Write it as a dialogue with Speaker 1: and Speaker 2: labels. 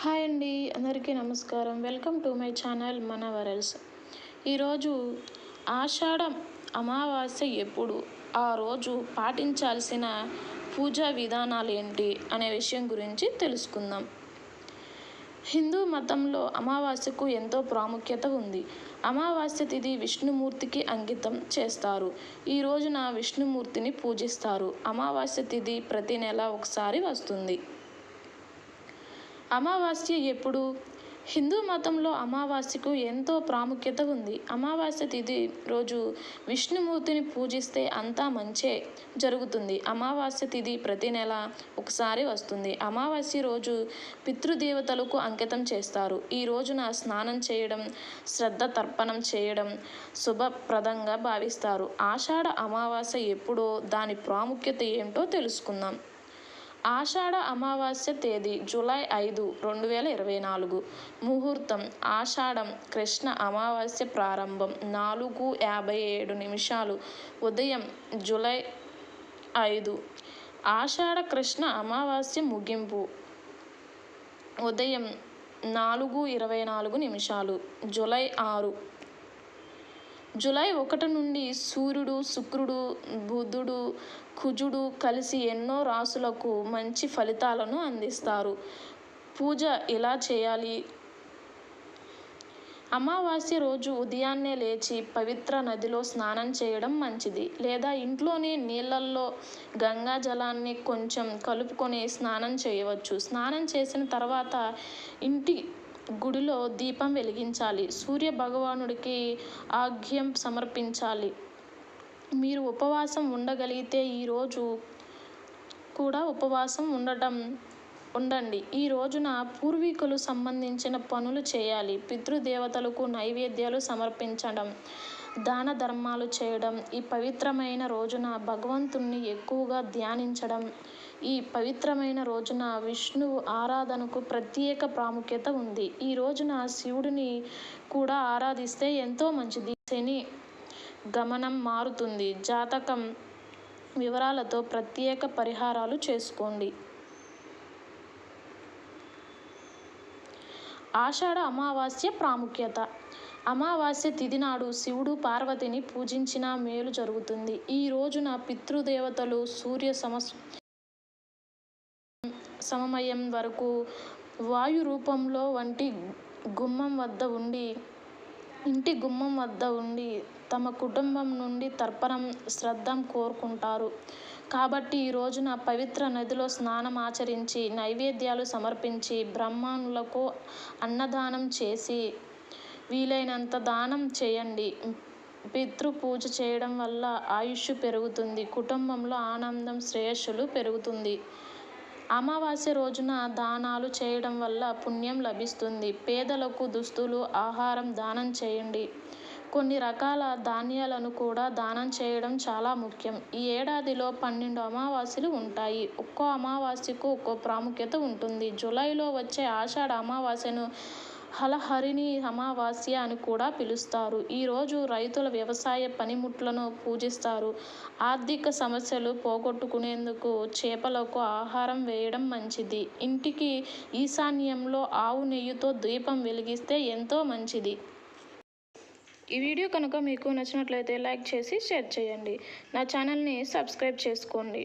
Speaker 1: Hi అండి అందరికీ నమస్కారం. వెల్కమ్ టు మై ఛానల్ మన వరల్స్ ఈరోజు ఆషాఢ అమావాస్య ఎప్పుడు? ఆ రోజు పాటించాల్సిన పూజా విధానాలు ఏంటి అనే విషయం గురించి తెలుసుకుందాం. హిందూ మతంలో అమావాస్యకు ఎంతో ప్రాముఖ్యత ఉంది. అమావాస్య తిథి విష్ణుమూర్తికి అంకితం చేస్తారు. ఈ రోజున విష్ణుమూర్తిని పూజిస్తారు. అమావాస్య తిథి ప్రతి నెల ఒకసారి వస్తుంది. అమావాస్య ఎప్పుడు? హిందూ మతంలో అమావాస్యకు ఎంతో ప్రాముఖ్యత ఉంది. అమావాస్య తిథి రోజు విష్ణుమూర్తిని పూజిస్తే అంతా మంచే జరుగుతుంది. అమావాస్య తిథి ప్రతి నెల ఒకసారి వస్తుంది. అమావాస్య రోజు పితృదేవతలకు అంకితం చేస్తారు. ఈ రోజున స్నానం చేయడం శ్రద్ధ తర్పణం చేయడం శుభప్రదంగా భావిస్తారు. ఆషాఢ అమావాస్య ఎప్పుడో దాని ప్రాముఖ్యత ఏంటో తెలుసుకుందాం. ఆషాఢ అమావాస్య తేదీ జూలై ఐదు రెండు వేల ఇరవై నాలుగు. ముహూర్తం ఆషాఢం కృష్ణ అమావాస్య ప్రారంభం నాలుగు యాభై ఏడు నిమిషాలు. ఉదయం జూలై ఐదు. ఆషాఢ కృష్ణ అమావాస్య ముగింపు. ఉదయం నాలుగు ఇరవై నాలుగు నిమిషాలు. జూలై ఆరు. జూలై ఒకటి నుండి సూర్యుడు శుక్రుడు బుధుడు కుజుడు కలిసి ఎన్నో రాసులకు మంచి ఫలితాలను అందిస్తారు. పూజ ఎలా చేయాలి? అమావాస్య రోజు ఉదయాన్నే లేచి పవిత్ర నదిలో స్నానం చేయడం మంచిది. లేదా ఇంట్లోనే నీళ్ళల్లో గంగా జలాన్ని కొంచెం కలుపుకొని స్నానం చేయవచ్చు. స్నానం చేసిన తర్వాత ఇంటి గుడిలో దీపం వెలిగించాలి. సూర్య భగవానుడికి ఆఘ్యం సమర్పించాలి. మీరు ఉపవాసం ఉండగలిగితే ఈరోజు కూడా ఉపవాసం ఉండటం ఉండండి. ఈ రోజున పూర్వీకులు సంబంధించిన పనులు చేయాలి. పితృదేవతలకు నైవేద్యాలు సమర్పించడం. దాన ధర్మాలు చేయడం ఈ పవిత్రమైన రోజున భగవంతుణ్ణి ఎక్కువగా ధ్యానించడం ఈ పవిత్రమైన రోజున విష్ణువు ఆరాధనకు ప్రత్యేక ప్రాముఖ్యత ఉంది. ఈ రోజున శివుడిని కూడా ఆరాధిస్తే ఎంతో మంచిది. శని గమనం మారుతుంది. జాతకం వివరాలతో ప్రత్యేక పరిహారాలు చేసుకోండి. ఆషాఢ అమావాస్య ప్రాముఖ్యత. అమావాస్య తిథి నాడు శివుడు పార్వతిని పూజించిన మేలు జరుగుతుంది. ఈ రోజున పితృదేవతలు సూర్య సమస్ సమమయం వరకు వాయు రూపంలో వంటి గుమ్మం వద్ద ఉండి ఇంటి గుమ్మం వద్ద ఉండి తమ కుటుంబం నుండి తర్పణం శ్రద్ధం కోరుకుంటారు. కాబట్టి ఈ రోజున పవిత్ర నదిలో స్నానం ఆచరించి నైవేద్యాలు సమర్పించి బ్రహ్మానులకు అన్నదానం చేసి వీలైనంత దానం చేయండి. పితృ పూజ చేయడం వల్ల ఆయుష్ పెరుగుతుంది. కుటుంబంలో ఆనందం శ్రేయస్సులు పెరుగుతుంది. అమావాస్య రోజున దానాలు చేయడం వల్ల పుణ్యం లభిస్తుంది. పేదలకు దుస్తులు ఆహారం దానం చేయండి. కొన్ని రకాల ధాన్యాలను కూడా దానం చేయడం చాలా ముఖ్యం. ఈ ఏడాదిలో పన్నెండు అమావాస్యలు ఉంటాయి. ఒక్కో అమావాస్యకు ఒక్కో ప్రాముఖ్యత ఉంటుంది. జూలైలో వచ్చే ఆషాఢ అమావాస్యను హలహరిణి అమావాస్య అని కూడా పిలుస్తారు. ఈరోజు రైతుల వ్యవసాయ పనిముట్లను పూజిస్తారు. ఆర్థిక సమస్యలు పోగొట్టుకునేందుకు చేపలకు ఆహారం వేయడం మంచిది. ఇంటికి ఈశాన్యంలో ఆవు నెయ్యితో దీపం వెలిగిస్తే ఎంతో మంచిది. ఈ వీడియో కనుక మీకు నచ్చినట్లయితే లైక్ చేసి షేర్ చేయండి. నా ఛానల్ని సబ్స్క్రైబ్ చేసుకోండి.